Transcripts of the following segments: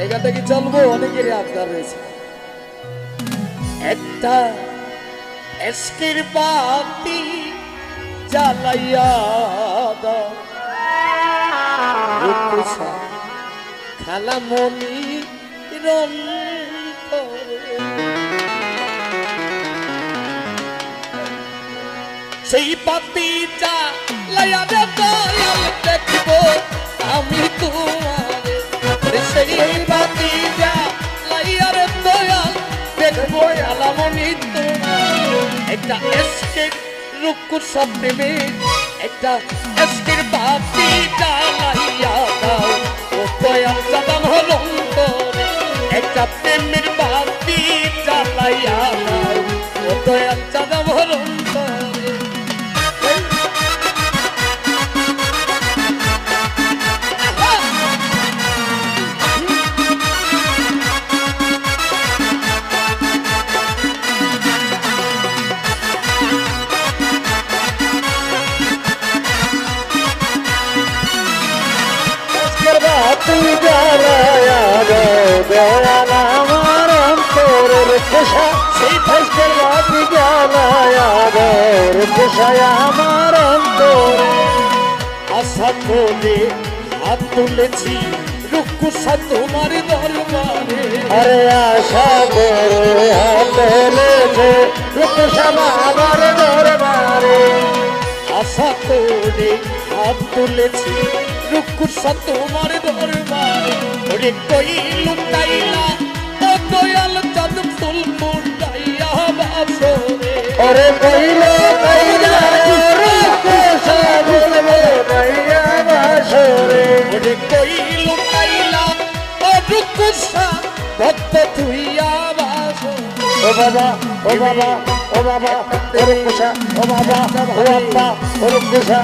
এই গানটা কি চলবো, অনেকেরই আবদার রয়েছে। একটা এসকির বাতি জ্বালাইয়া খালামণি রন্তরে সেই জ্বালাইয়া রে দয়াল দেখব। একটা এসকের রুকুর সামনে একটা এসকের বাতি জ্বালাইয়া দাও। ও দয়াল সাদাম হলো। একটা প্রেমের বাতি জ্বালাইয়া দাও। ও দয়াল সাদাম হলো দয়াল আমার অন্তরের পেশা, সেই বাতি জ্বালায়া দাও পেশায় আমার অন্তরে। আশা করে হাত তুলেছি রুকুসা তোমার দরবারে। আরে আশা করে হাতে লেগে রূপসামা আমার দরবারে। আশা করে হাত তুলেছি রুকুসা তোমার দরবারে। কই লুকাইলা ও দয়াল চাঁদ ফুল মুন্ডাইয়া বাসরে ওরে কইল কইলা রূপসা বলবে নাইয়া বাসরে ওরে কই লুকাইলা ও রুকুসা ভক্ত তুইয়া বাসরে ও বাবা ও বাবা ও বাবা ও রূপসা ও বাবা ও আব্বা ও রূপসা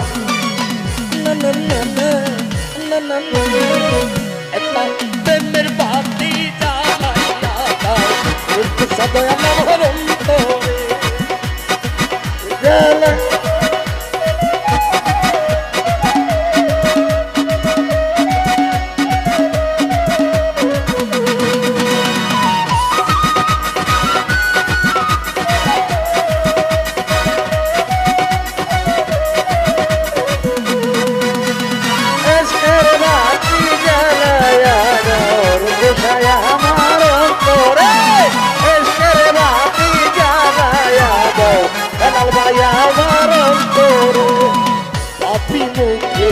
না না না না না না না দয়াল আমার অন্তরে জ্বালা কালাল আমার অন্তরে। পাপি মুখে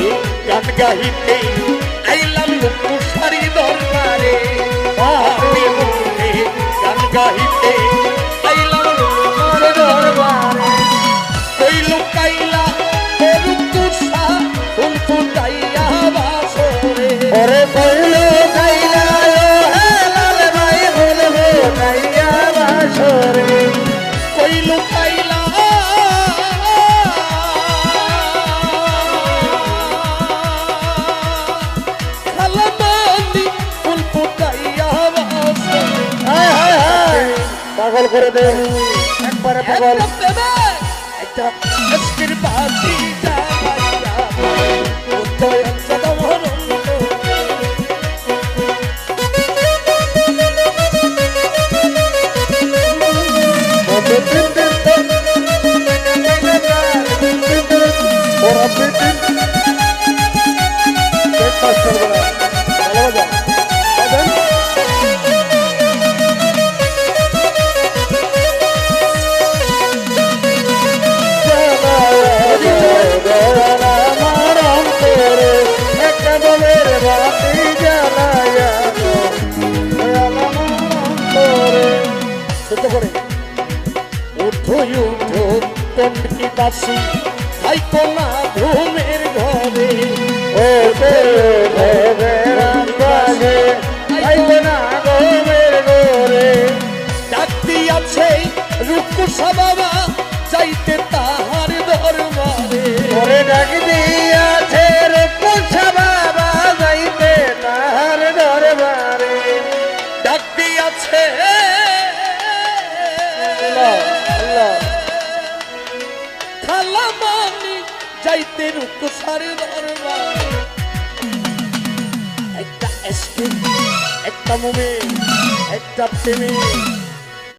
গান গাইতে আইলাম সারি দরবারে। পাগল করে দে একবারে পাগল একটা আজকের বাতি ছোট করে উঠো উঠো কণ্ঠি বাসি হাইকো না ঘুমের ঘরে। ও ভবে রামবাগে না গোমের গোরে ডাকতি আছে রূপসা বাবা চাইতে তাহার দরবারে। ডাক দিয়াছে যাইতে রূপসারে দরবারে। একটা একটা মোমে একটা প্রেমিক।